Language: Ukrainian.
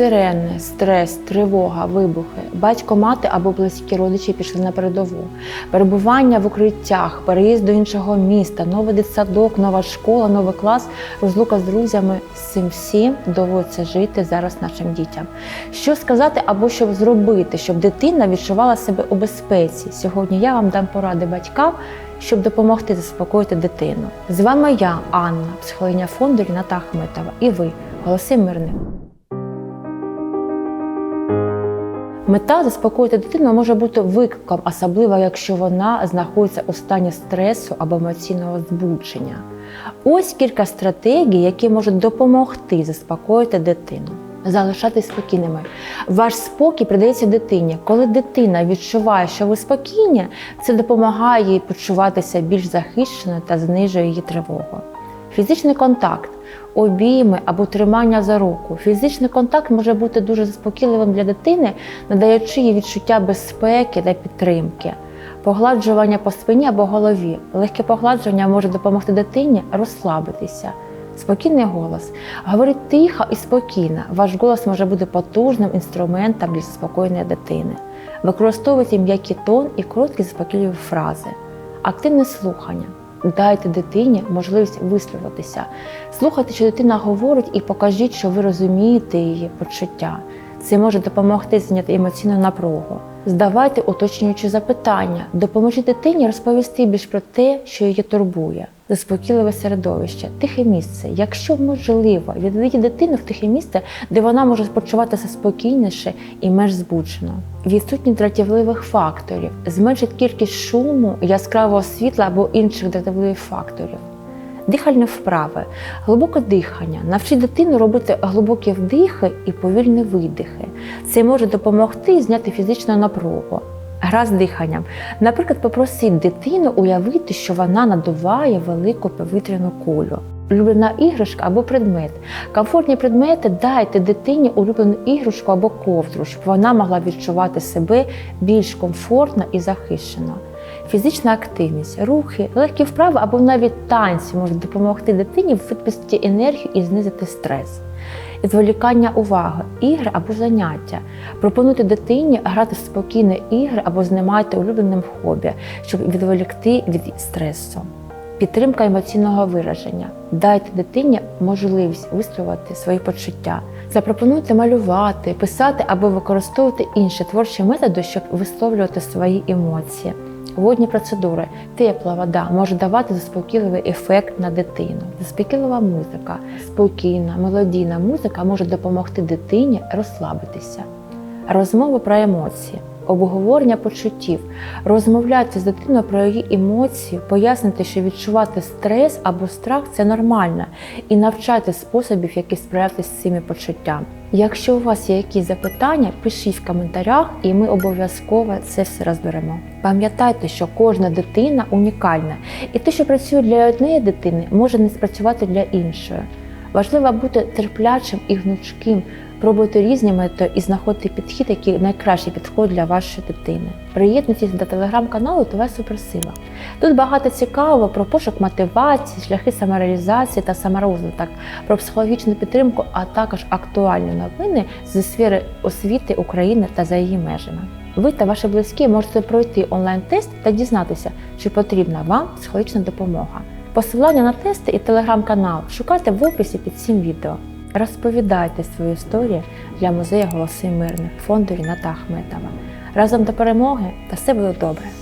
Сирени, стрес, тривога, вибухи, батько, мати або близькі родичі пішли на передову, перебування в укриттях, переїзд до іншого міста, новий дитсадок, нова школа, новий клас, розлука з друзями. З цим всім доводиться жити зараз нашим дітям. Що сказати або що зробити, щоб дитина відчувала себе у безпеці? Сьогодні я вам дам поради батькам, щоб допомогти заспокоїти дитину. З вами я, Анна, психологиня фонду Ріната Ахметова, і ви, голоси мирних. Мета заспокоїти дитину може бути викликом, особливо якщо вона знаходиться у стані стресу або емоційного збудження. Ось кілька стратегій, які можуть допомогти заспокоїти дитину. Залишатись спокійними. Ваш спокій придається дитині. Коли дитина відчуває, що ви спокійні, це допомагає їй почуватися більш захищеною та знижує її тривогу. Фізичний контакт, обійми або тримання за руку. Фізичний контакт може бути дуже заспокійливим для дитини, надаючи їй відчуття безпеки та підтримки. Погладжування по спині або голові. Легке погладження може допомогти дитині розслабитися. Спокійний голос. Говоріть тихо і спокійно. Ваш голос може бути потужним інструментом для заспокоєння дитини. Використовуйте м'який тон і короткі заспокійливі фрази. Активне слухання. Дайте дитині можливість висловитися. Слухайте, що дитина говорить, і покажіть, що ви розумієте її почуття. Це може допомогти зняти емоційну напругу. Здавайте уточнюючі запитання, допоможіть дитині розповісти більш про те, що її турбує. Заспокійливе середовище, тихе місце. Якщо можливо, відведіть дитину в тихе місце, де вона може почуватися спокійніше і менш збуджено. Відсутність дратівливих факторів, зменшить кількість шуму, яскравого світла або інших дратівливих факторів. Дихальні вправи, глибоке дихання. Навчіть дитину робити глибокі вдихи і повільні видихи. Це може допомогти зняти фізичну напругу. Гра з диханням. Наприклад, попросіть дитину уявити, що вона надуває велику повітряну кулю. Улюблена іграшка або предмет. Комфортні предмети дайте дитині улюблену іграшку або ковдру, щоб вона могла відчувати себе більш комфортно і захищено. Фізична активність, рухи, легкі вправи або навіть танці можуть допомогти дитині випустити енергію і знизити стрес. Відволікання уваги, ігри або заняття. Пропонуйте дитині грати в спокійні ігри або знімайте улюбленим хобі, щоб відволікти від стресу. Підтримка емоційного вираження. Дайте дитині можливість висловити свої почуття. Запропонуйте малювати, писати або використовувати інші творчі методи, щоб висловлювати свої емоції. Водні процедури, тепла вода може давати заспокійливий ефект на дитину. Заспокійлива музика, спокійна, мелодійна музика може допомогти дитині розслабитися. Розмова про емоції, обговорення почуттів, розмовляйте з дитиною про її емоції, пояснити, що відчувати стрес або страх це нормально, і навчайте способів, які справлятися з цими почуттями. Якщо у вас є якісь запитання, пишіть в коментарях, і ми обов'язково це все розберемо. Пам'ятайте, що кожна дитина унікальна, і те, що працює для однієї дитини, може не спрацювати для іншої. Важливо бути терплячим і гнучким, пробувати різні методи і знаходити підхід, який найкраще підходить для вашої дитини. Приєднуйтесь до телеграм-каналу ТВ Суперсила. Тут багато цікавого про пошук мотивації, шляхи самореалізації та саморозвиток, про психологічну підтримку, а також актуальні новини зі сфери освіти України та за її межами. Ви та ваші близькі можете пройти онлайн-тест та дізнатися, чи потрібна вам психологічна допомога. Посилання на тести і телеграм-канал шукайте в описі під цим відео. Розповідайте свою історію для музею Голоси Мирних фонду Ріната Ахметова. Разом до перемоги та все буде добре!